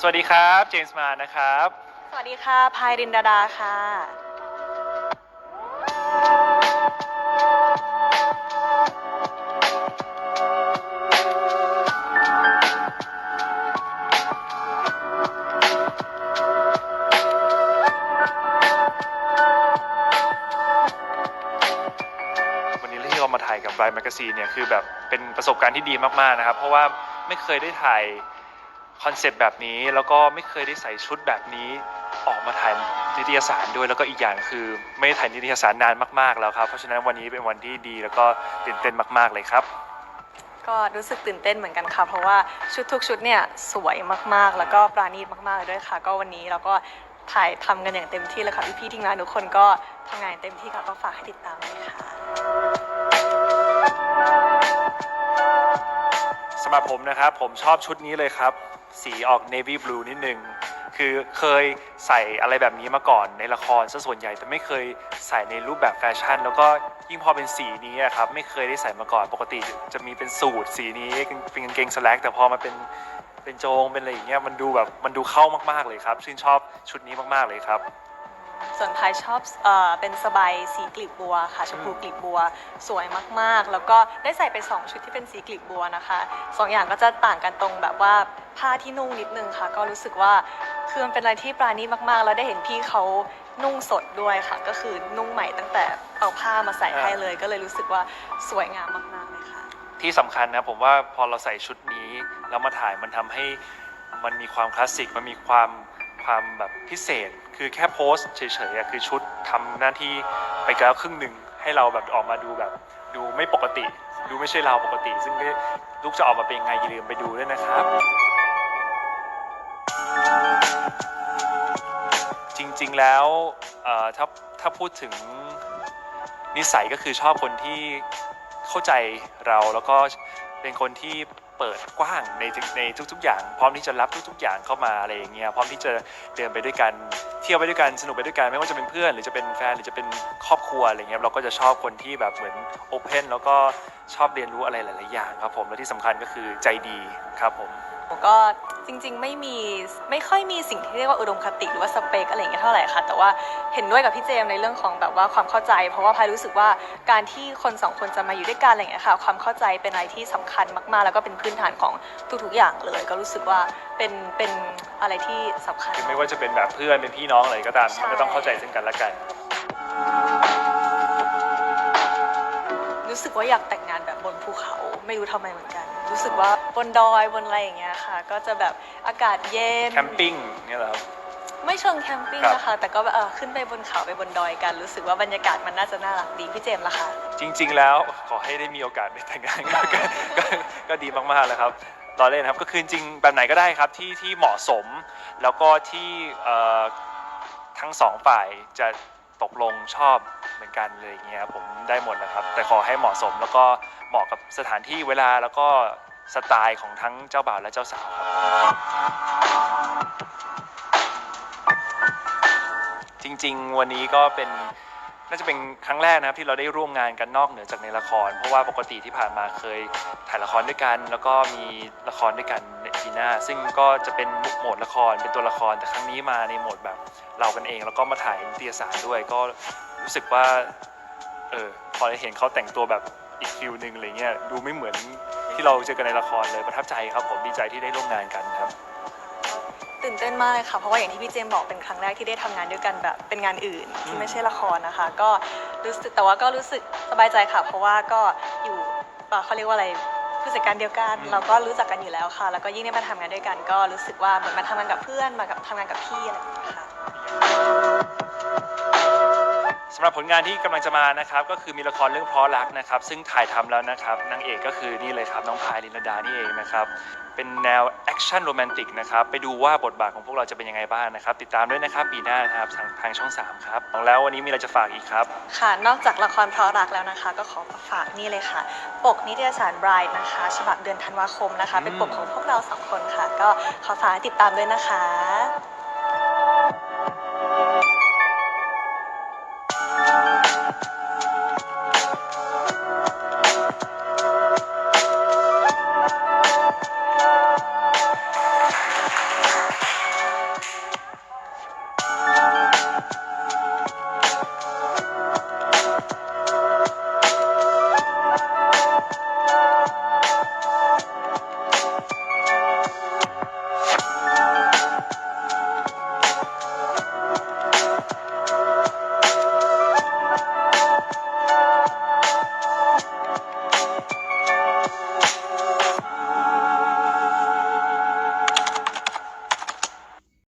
สวัสดีครับ เจมส์มานะครับ สวัสดีค่ะ พายรินดาดาค่ะ วันนี้ที่เรามาถ่ายกับ Bright Magazine เนี่ยคือแบบเป็นประสบการณ์ที่ดีมากๆนะครับ เพราะว่าไม่เคยได้ถ่าย คอนเซปต์แบบนี้แล้วก็ไม่เคยได้ใส่ชุดแบบนี้ออกมาถ่ายนิตยสารด้วยแล้วก็อีกอย่างคือ ไม่ได้ถ่ายนิตยสารนานมากๆแล้วครับ เพราะฉะนั้นวันนี้เป็นวันที่ดีแล้วก็ตื่นเต้นมากๆเลยครับ ก็รู้สึกตื่นเต้นเหมือนกันค่ะ เพราะว่าชุดทุกชุดเนี่ยสวยมากๆ แล้วก็ปราณีตมากๆเลยด้วยค่ะ ก็วันนี้เราก็ถ่ายทำกันอย่างเต็มที่เลยค่ะพี่ๆทีมงานทุกคนก็ทำงานอย่างเต็มที่ค่ะก็ฝากให้ติดตามเลยค่ะสำหรับผมนะครับผมชอบชุดนี้เลยครับ สีออก navy blue นิดนึง คือเคยใส่อะไรแบบนี้มาก่อนในละครซะส่วนใหญ่แต่ไม่เคยใส่ในรูปแบบแฟชั่น แล้วก็ยิ่งพอเป็นสีนี้อะครับไม่เคยได้ใส่มาก่อน ปกติจะมีเป็นสูทสีนี้เป็นกางเกงสแลกแต่พอมาเป็นเป็นโจงเป็นอะไรอย่างเงี้ยมันดูแบบมันดูเข้ามากๆเลยครับ ชื่นชอบชุดนี้มากๆเลยครับ ส่วนพายชอบเอ่อเป็นสบายสีกลีบบัวค่ะชมพูกลีบบัว สวยมากๆ แล้วก็ได้ใส่ไปสองชุดที่เป็นสีกลีบบัวนะคะสองอย่างก็จะต่างกันตรงแบบว่าผ้าที่นุ่งนิดนึงค่ะ ก็รู้สึกว่าคือมันเป็นอะไรที่ปราณีตมากๆ แล้วได้เห็นพี่เขานุ่งสดด้วยค่ะ ก็คือนุ่งใหม่ตั้งแต่เอาผ้ามาใส่ให้เลย ก็เลยรู้สึกว่าสวยงามมากๆเลยค่ะ ที่สำคัญนะผมว่าพอเราใส่ชุดนี้แล้วมาถ่ายมันทำให้มันมีความคลาสสิกมันมีความ ความแบบพิเศษ คือแค่โพสเฉยๆคือชุดทำหน้าที่ไปแล้วครึ่งหนึ่งให้เราแบบออกมาดูแบบ ดูไม่ปกติ ดูไม่ใช่เราปกติ ซึ่งลูกจะออกมาเป็นยังไงอย่าลืมไปดูด้วยนะครับ จริงๆแล้วถ้าถ้าพูดถึงนิสัยก็คือชอบคนที่เข้าใจเราแล้วก็เป็นคนที่ เปิดกว้างในในทุก ๆ อย่าง พร้อมที่จะรับทุก ๆ อย่างเข้ามาอะไรอย่างเงี้ยพร้อมที่จะเดินไปด้วยกันเที่ยวไปด้วยกันสนุกไปด้วยกันไม่ว่าจะเป็นเพื่อนหรือจะเป็นแฟนหรือจะเป็นครอบครัวอะไรเงี้ยเราก็จะชอบคนที่แบบเหมือนโอเพนแล้วก็ชอบเรียนรู้อะไรหลาย ๆ อย่างครับผมและที่สำคัญก็คือใจดีครับผมก็ จริงๆ ไม่มีไม่ค่อยมีสิ่งที่เรียกว่าอุดมคติหรือว่าสเปคอะไรอย่างเงี้ยเท่าไหร่ค่ะ แต่ว่าเห็นด้วยกับพี่เจมส์ในเรื่องของแบบว่าความเข้าใจ เพราะว่าพายรู้สึกว่าการที่คนสองคนจะมาอยู่ด้วยกันอะไรอย่างเงี้ยค่ะ ความเข้าใจเป็นอะไรที่สำคัญมากๆ แล้วก็เป็นพื้นฐานของทุกๆอย่างเลย ก็รู้สึกว่าเป็นเป็นอะไรที่สำคัญคือไม่ว่าจะเป็นแบบเพื่อนเป็นพี่น้องอะไรก็ตามใช่มันก็ต้องเข้าใจซึ่งกันและกัน รู้สึกว่าอยากแต่งงานแบบบนภูเขาไม่รู้ทำไมเหมือนกัน รู้สึกว่าบนดอยบนอะไรอย่างเงี้ยค่ะ ก็จะแบบอากาศเย็น แคมปิ้งเนี่ยเหรอครับ ไม่เชิงแคมปิ้งครับ นะคะ แต่ก็แบบเออขึ้นไปบนเขาไปบนดอยกัน รู้สึกว่าบรรยากาศมันน่าจะน่ารักดีพี่เจมส์ล่ะคะ จริง ๆ แล้วขอให้ได้มีโอกาสได้แต่งงานก็ก็ก็ก็ดีมากๆเลยครับรอเล่นครับก็คือจริงๆแบบไหนก็ได้ครับที่ที่เหมาะสม แล้วก็ที่เอ่อทั้งสองฝ่ายจะตกลงชอบเหมือนกันเลยอย่างเงี้ยผมได้หมดแล้วครับ แต่ขอให้เหมาะสมแล้วก็ เหมาะกับสถานที่เวลาแล้วก็สไตล์ของทั้งเจ้าบ่าวและเจ้าสาวครับจริง ๆ วันนี้ก็เป็นน่าจะเป็นครั้งแรกนะครับที่เราได้ร่วมงานกันนอกเหนือจากในละคร เพราะว่าปกติที่ผ่านมาเคยถ่ายละครด้วยกัน แล้วก็มีละครด้วยกันในปีหน้า ซึ่งก็จะเป็นโหมดละครเป็นตัวละครแต่ครั้งนี้มาในโหมดแบบเรากันเอง แล้วก็มาถ่ายนิตยสารด้วย ก็รู้สึกว่าเออพอได้เห็นเขาแต่งตัวแบบ อีกฟิลหนึ่งอะไรเงี้ยดูไม่เหมือนที่เราเจอกันในละครเลยประทับใจครับ ผมดีใจที่ได้ร่วมงานกันครับ ตื่นเต้นมากเลยค่ะ เพราะว่าอย่างที่พี่เจมส์บอกเป็นครั้งแรกที่ได้ทำงานด้วยกันแบบเป็นงานอื่นที่ไม่ใช่ละครนะคะ ก็รู้สึกแต่ว่าก็รู้สึกสบายใจค่ะ เพราะว่าก็อยู่เอ่อเขาเรียกว่าอะไรผู้จัดการเดียวกัน อืม เราก็รู้จักกันอยู่แล้วค่ะ แล้วก็ยิ่งได้มาทำงานด้วยกัน ก็รู้สึกว่าเหมือนมาทำงานกับเพื่อนมากับทำงานกับพี่อะไรอย่างเงี้ยค่ะ สำหรับผลงานที่กำลังจะมานะครับก็คือมีละครเรื่องเพราะรักนะครับซึ่งถ่ายทำแล้วนะครับนางเอกก็คือนี่เลยครับน้องพายลินลดานี่เองนะครับเป็นแนวแอคชั่นโรแมนติกนะครับไปดูว่าบทบาทของพวกเราจะเป็นยังไงบ้างนะครับติดตามด้วยนะครับปีหน้านะครับทางทางช่อง 3 ครับแล้ววันนี้มีอะไรจะฝากอีกครับ ค่ะ นอกจากละครเพราะรักแล้วนะคะ ก็ขอฝากนี่เลยค่ะ ปกนิตยสาร Bride นะคะ ฉบับเดือนธันวาคมนะคะ เป็นปกของพวกเราสองคนค่ะ ก็ขอฝากให้ติดตามด้วยนะคะ